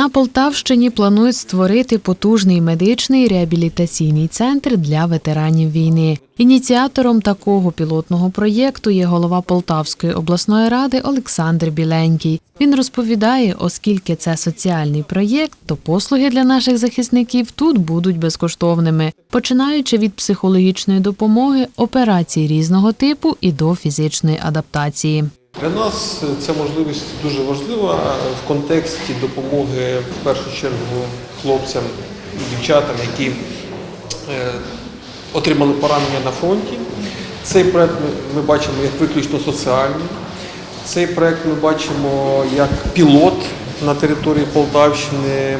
На Полтавщині планують створити потужний медичний реабілітаційний центр для ветеранів війни. Ініціатором такого пілотного проєкту є голова Полтавської обласної ради Олександр Біленький. Він розповідає, оскільки це соціальний проєкт, то послуги для наших захисників тут будуть безкоштовними, починаючи від психологічної допомоги, операцій різного типу і до фізичної адаптації. Для нас ця можливість дуже важлива в контексті допомоги в першу чергу хлопцям і дівчатам, які е, отримали поранення на фронті. Цей проект ми, бачимо як виключно соціальний. Цей проект ми бачимо як пілот на території Полтавщини е,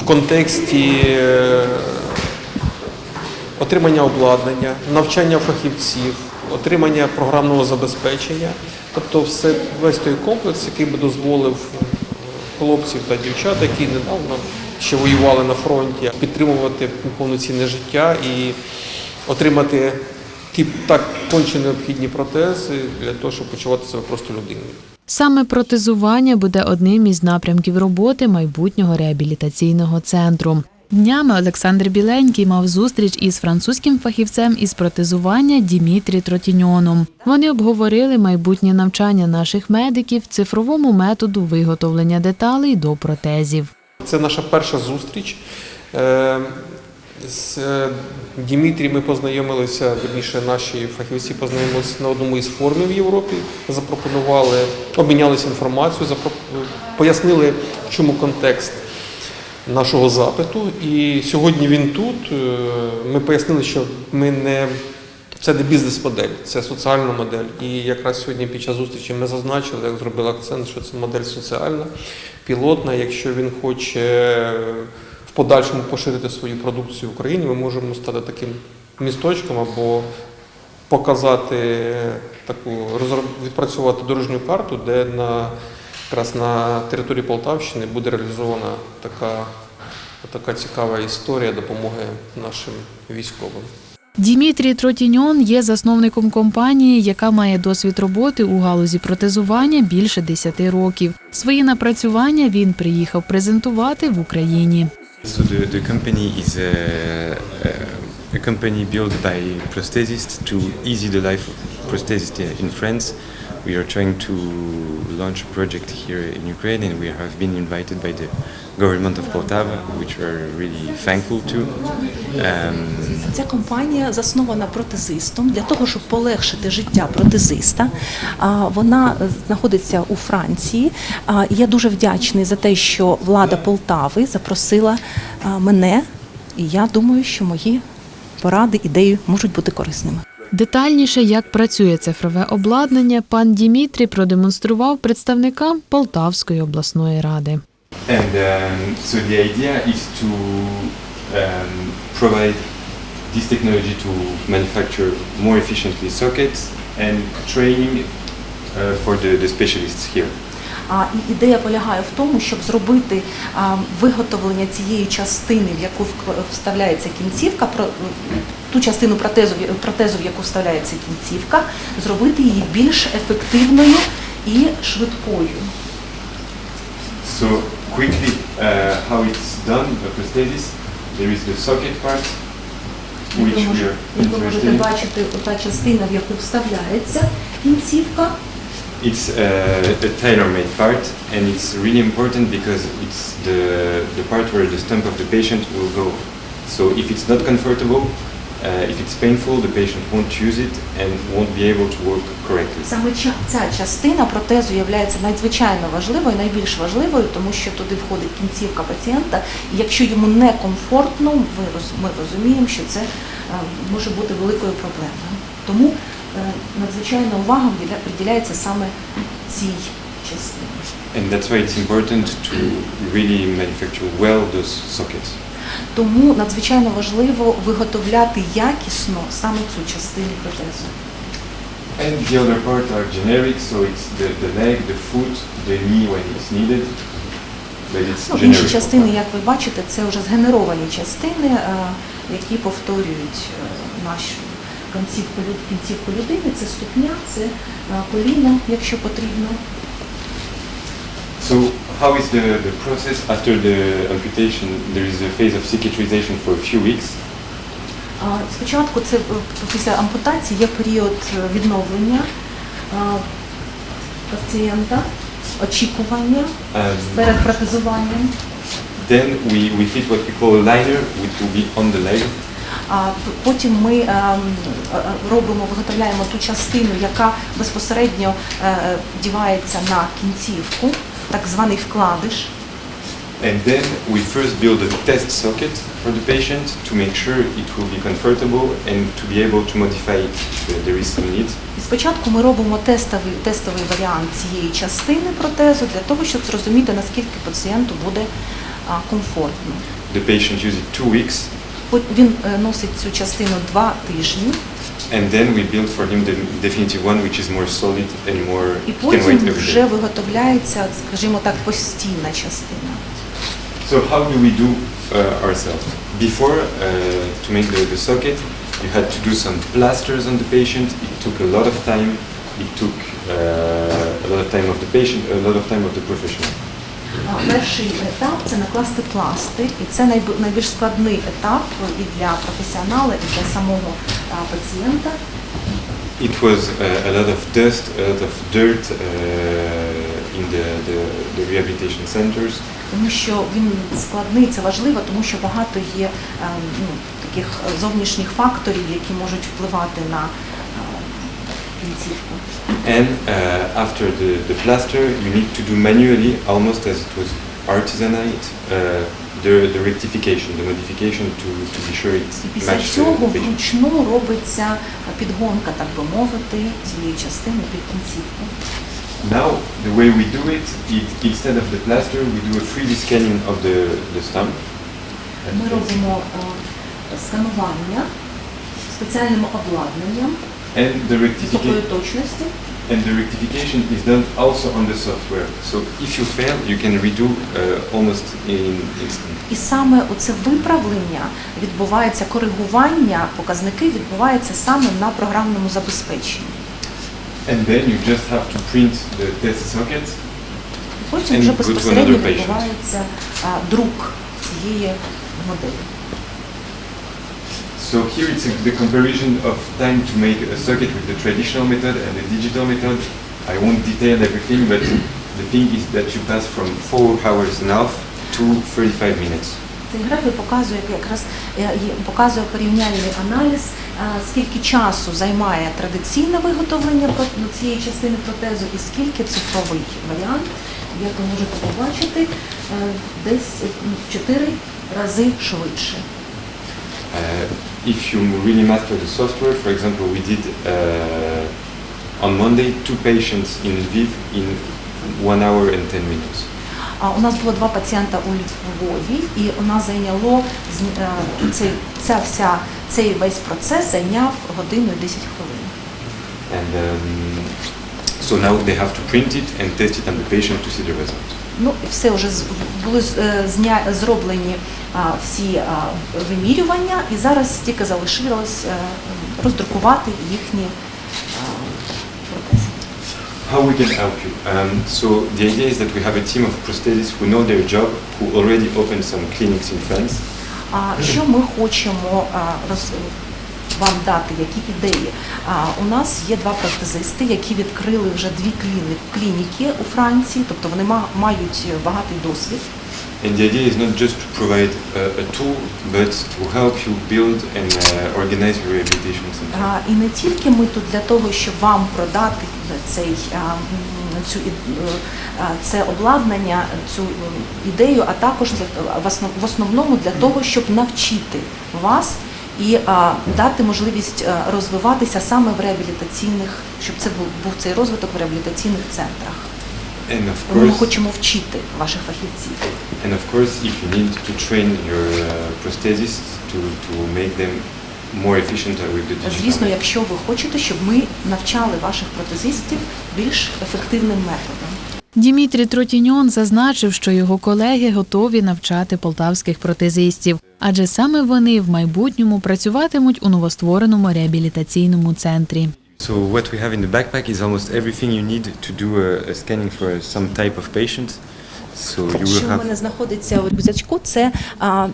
в контексті е, отримання обладнання, навчання фахівців, отримання програмного забезпечення, тобто все, весь той комплекс, який би дозволив е, хлопців та дівчат, які недавно ще воювали на фронті, підтримувати повноцінне життя і отримати ті так конче необхідні протези для того, щоб почувати себе просто людиною. Саме протезування буде одним із напрямків роботи майбутнього реабілітаційного центру. Днями Олександр Біленький мав зустріч із французьким фахівцем із протезування Дімітрі Тротіньоном. Вони обговорили майбутнє навчання наших медиків цифровому методу виготовлення деталей до протезів. Це наша перша зустріч. Е, З е, Дімітрієм ми познайомилися, верніше наші фахівці познайомилися на одному із форумів в Європі, запропонували, обмінялися інформацією, пояснили, в чому контекст нашого запиту. І сьогодні він тут. Е, Ми пояснили, що ми не це не бізнес-модель, це соціальна модель. І якраз сьогодні під час зустрічі ми зазначили, як зробили акцент, що це модель соціальна, пілотна. Якщо він хоче в подальшому поширити свою продукцію в Україні, ми можемо стати таким місточком або показати таку відпрацювати дорожню карту, де на якраз на території Полтавщини буде реалізована така, така цікава історія допомоги нашим військовим. Дімітрій Тротіньон є засновником компанії, яка має досвід роботи у галузі протезування більше 10 років. Свої напрацювання він приїхав презентувати в Україні. So the, the company is a, a, a company built by prosthesists to easy the life of prosthesists in France. We are trying to launch a project here in Ukraine and we have been invited by the government of Poltava, which we're really thankful to. Um, Ця компанія заснована протезистом для того, щоб полегшити життя протезиста. Вона е, знаходиться у Франції. Я дуже вдячний за те, що влада Полтави запросила мене, і я думаю, що мої поради, ідеї можуть бути корисними. Детальніше, як працює цифрове обладнання, пан Дімітрій продемонстрував представникам Полтавської обласної ради. And um, so the idea is to um, provide this technology to manufacture more efficiently sockets and training uh, for the, the specialists here. А і ідея полягає в тому, щоб зробити виготовлення цієї частини, в яку вк- вставляється кінцівка, ту частину протезу, протезу, в яку вставляється кінцівка, зробити її більш ефективною і швидкою. So quickly, uh, how it's done, the prosthesis, there is the socket part, which we are як ви можете бачити, та частина, в яку вставляється кінцівка, It's uh, a tailor-made part, and it's really important because it's the, the part where the stump of the patient will go. So if it's not comfortable, uh, if it's painful, the patient won't use it and won't be able to work correctly. Саме ча- ця частина протезу є надзвичайно важливою, найбільш важливою, тому що туди входить кінцівка пацієнта. І якщо йому не комфортно, ви роз- ми розуміємо, що це е, може бути великою проблемою. Тому е, надзвичайна увага вділя- приділяється саме цій частині. And that's why it's important to really manufacture well those sockets. Тому надзвичайно важливо виготовляти якісно саме цю частину протезу. And the other part are generic, so it's the, the leg, the foot, the knee when it's needed. But it's Ну, інші generic. частини, як ви бачите, це вже згенеровані частини, е, які повторюють е, нашу кінцівку, люд- кінцівку людини. Це ступня, це е, коліно, якщо потрібно. So how is the, the process after the amputation? There is a phase of cicatrization for a few weeks. А, Спочатку це е, після ампутації є період е, відновлення а, пацієнта, очікування Um, перед протезуванням. then we, we fit what we call a liner, which will be on the leg. А п- потім ми ем, е, е, робимо, виготовляємо ту частину, яка безпосередньо е, дівається на кінцівку, так званий вкладиш. And then we first build a test socket for the patient to make sure it will be comfortable and to be able to modify it if there is some need. І спочатку ми робимо тестовий, тестовий варіант цієї частини протезу для того, щоб зрозуміти, наскільки пацієнту буде а, комфортно. The patient uses it two weeks, Він е, носить цю частину два тижні, and then we build for him the definitive one, which is more solid and more і can every вже day. виготовляється, скажімо так, постійна частина. So how do we do uh, ourselves? Before, uh, to make the, the socket, you had to do some plasters on the patient. It took a lot of time. It took uh, a lot of time of the patient, a lot of time of the professional. А, Перший етап це накласти пластир, і це найб- найбільш складний етап і для професіонала, і для самого пацієнта. It was uh, a lot of dust, a lot of dirt uh, in the, the, the rehabilitation centers. Тому що він складний, це важливо, тому що багато є е, ну, таких зовнішніх факторів, які можуть впливати на е, кінцівку. And uh, after the, the plaster, you need to do manually, almost as it was artisanate, uh, the, the rectification, the modification to, to be sure it І після matches the цього вручну робиться підгонка, так би мовити, цієї частини під кінцівку. Now, the way we do it, it, instead of the plaster, we do a 3D scanning of the, the stump. Ми робимо е, сканування спеціальним обладнанням And the, високої точності. And the rectification is done also on the software. So if you fail, you can redo uh, almost in instant. І саме оце виправлення відбувається, коригування, показники відбувається саме на програмному забезпеченні. And then you just have to print the test socket Потім вже безпосередньо відбувається а, друк цієї моделі. So here it's a, the comparison of time to make a circuit with the traditional method and the digital method. I won't detail everything, but the thing is that you pass from 4 hours and a half to 35 minutes. Цей графік показує якраз е, показує порівняльний аналіз, е, скільки часу займає традиційне виготовлення ну, цієї частини протезу і скільки цифровий варіант, як ви можете побачити, е, десь в 4 рази швидше. Uh, if you really master the software, for example, we did uh, on Monday two patients in Lviv in 1 hour and 10 minutes. А у нас було два пацієнта у Львові, і у нас зайняло е, цей, ця вся, цей весь процес зайняв годину і 10 хвилин. And um, so now they have to print it and test it on the patient to see the result. Ну все вже були е, зроблені всі вимірювання, і зараз тільки залишилось е, роздрукувати їхні. How we can help you? Um, so the idea is that we have a team of prosthetists who know their job, who already opened some clinics in France. Що ми хочемо вам дати, які ідеї? А, у нас є два протезисти, які відкрили вже дві клініки у Франції, тобто вони ма- мають багатий досвід. And the idea is not just to provide a, a tool, but to help you build and uh, organize your rehabilitation center. А, І не тільки ми тут для того, щоб вам продати цей, цю, і- це обладнання, цю ідею, а також в основному для того, щоб навчити вас і а, дати можливість розвиватися саме в реабілітаційних, щоб це був, був цей розвиток в реабілітаційних центрах. And of Тому Ми хочемо вчити ваших фахівців. and of course, if you need to train your uh, prosthetists to, to make them more efficient with the digital. Звісно, якщо ви хочете, щоб ми навчали ваших протезистів більш ефективним методом. Дімітрій Тротіньон зазначив, що його колеги готові навчати полтавських протезистів, адже саме вони в майбутньому працюватимуть у новоствореному реабілітаційному центрі. So what we have in the backpack is almost everything you need to do a, a scanning for some type of patient. Що в мене знаходиться у рюкзачку, це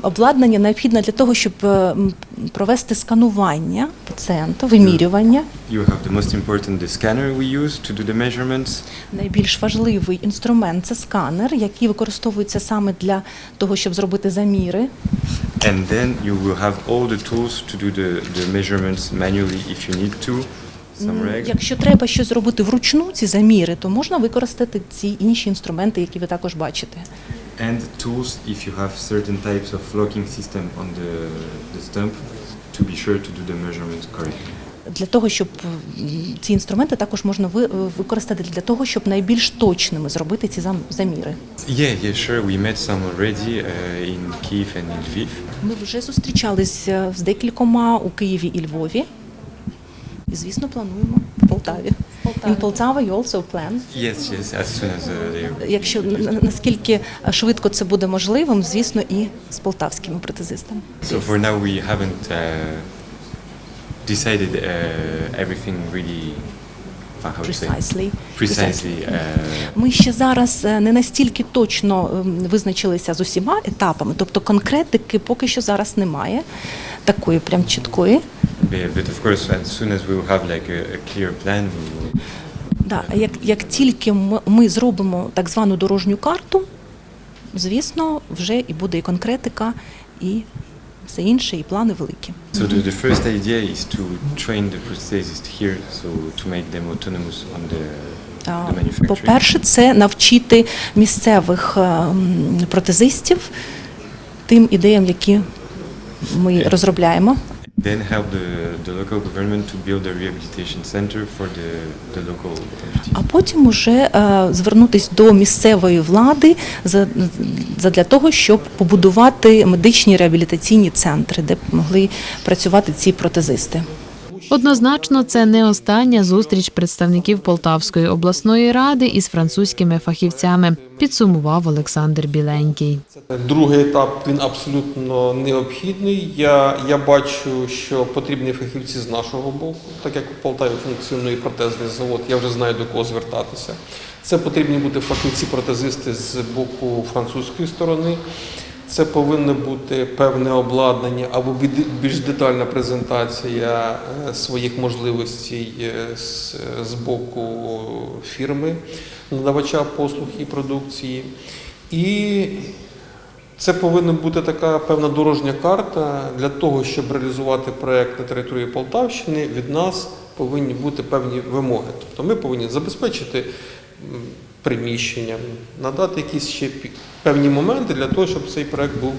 обладнання необхідне для того, щоб е, провести сканування пацієнта, вимірювання. you have the most important the scanner we use to do the measurements. Найбільш важливий інструмент це сканер, який використовується саме для того, щоб зробити заміри. And then you will have all the tools to do the, the measurements manually if you need to. Якщо треба щось зробити вручну, ці заміри, то можна використати ці інші інструменти, які ви також бачите. And tools if you have certain types of locking system on the, the stump to be sure to do the measurements correctly. Для того, щоб ці інструменти також можна ви- використати для того, щоб найбільш точними зробити ці заміри. Yeah, yeah, sure. We met some already uh, in Kiev and in Lviv. Ми вже зустрічалися з декількома у Києві і Львові. І, звісно, плануємо в Полтаві. In Полтава you also plan. Yes, yes, as soon as uh, they Якщо на- на- наскільки швидко це буде можливим, звісно, і з полтавськими протезистами. So for now, we haven't uh, decided uh, everything really. uh? Precisely. Precisely. Uh, Ми ще зараз е, не настільки точно ем, визначилися з усіма етапами, тобто конкретики поки що зараз немає такої прям чіткої. But, of course, as soon as we will have like a, a clear plan, we will. Да, як, як тільки ми, ми зробимо так звану дорожню карту, звісно, вже і буде і конкретика, і все інше, і плани великі. So the, the first idea is to train the prosthesists here, so to make them autonomous on the. По-перше, це навчити місцевих ем, протезистів тим ідеям, які ми розробляємо. Then help the, the local government to build a rehabilitation center for the, the local amputees. А потім уже е, звернутись до місцевої влади за, для того, щоб побудувати медичні реабілітаційні центри, де могли працювати ці протезисти. Однозначно, це не остання зустріч представників Полтавської обласної ради із французькими фахівцями, підсумував Олександр Біленький. Другий етап він абсолютно необхідний. Я, я бачу, що потрібні фахівці з нашого боку, так як у Полтаві функціонує протезний завод, я вже знаю до кого звертатися. Це потрібні бути фахівці-протезисти з боку французької сторони. Це повинно бути певне обладнання або більш детальна презентація е, своїх можливостей е, з, боку фірми, надавача послуг і продукції. І це повинна бути така певна дорожня карта для того, щоб реалізувати проект на території Полтавщини. Від нас повинні бути певні вимоги. Тобто ми повинні забезпечити м, приміщення, надати якісь ще певні моменти для того, щоб цей проект був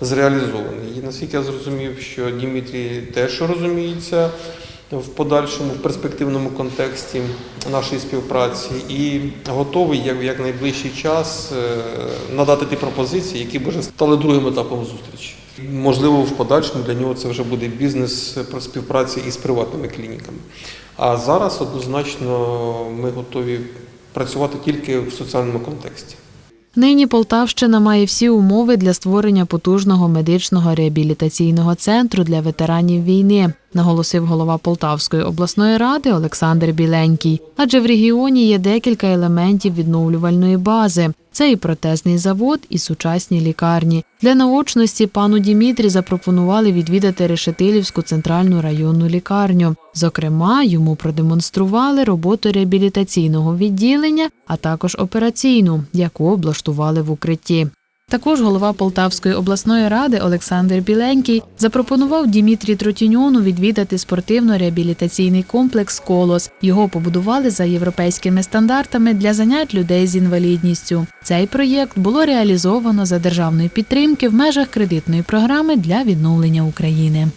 зреалізований. І наскільки я зрозумів, що Дмитрій теж розуміється в подальшому, в перспективному контексті нашої співпраці і готовий як, як найближчий час е, надати ті пропозиції, які б вже стали другим етапом зустрічі. Можливо, в подальшому для нього це вже буде бізнес про співпраці із приватними клініками. А зараз однозначно ми готові працювати тільки в соціальному контексті. Нині Полтавщина має всі умови для створення потужного медичного реабілітаційного центру для ветеранів війни, наголосив голова Полтавської обласної ради Олександр Біленький. Адже в регіоні є декілька елементів відновлювальної бази. Це і протезний завод, і сучасні лікарні. Для наочності пану Дімітрі запропонували відвідати Решетилівську центральну районну лікарню. Зокрема, йому продемонстрували роботу реабілітаційного відділення, а також операційну, яку облаштували в укритті. Також голова Полтавської обласної ради Олександр Біленький запропонував Дімітрі Тротіньону відвідати спортивно-реабілітаційний комплекс Колос. Його побудували за європейськими стандартами для занять людей з інвалідністю. Цей проєкт було реалізовано за державної підтримки в межах кредитної програми для відновлення України.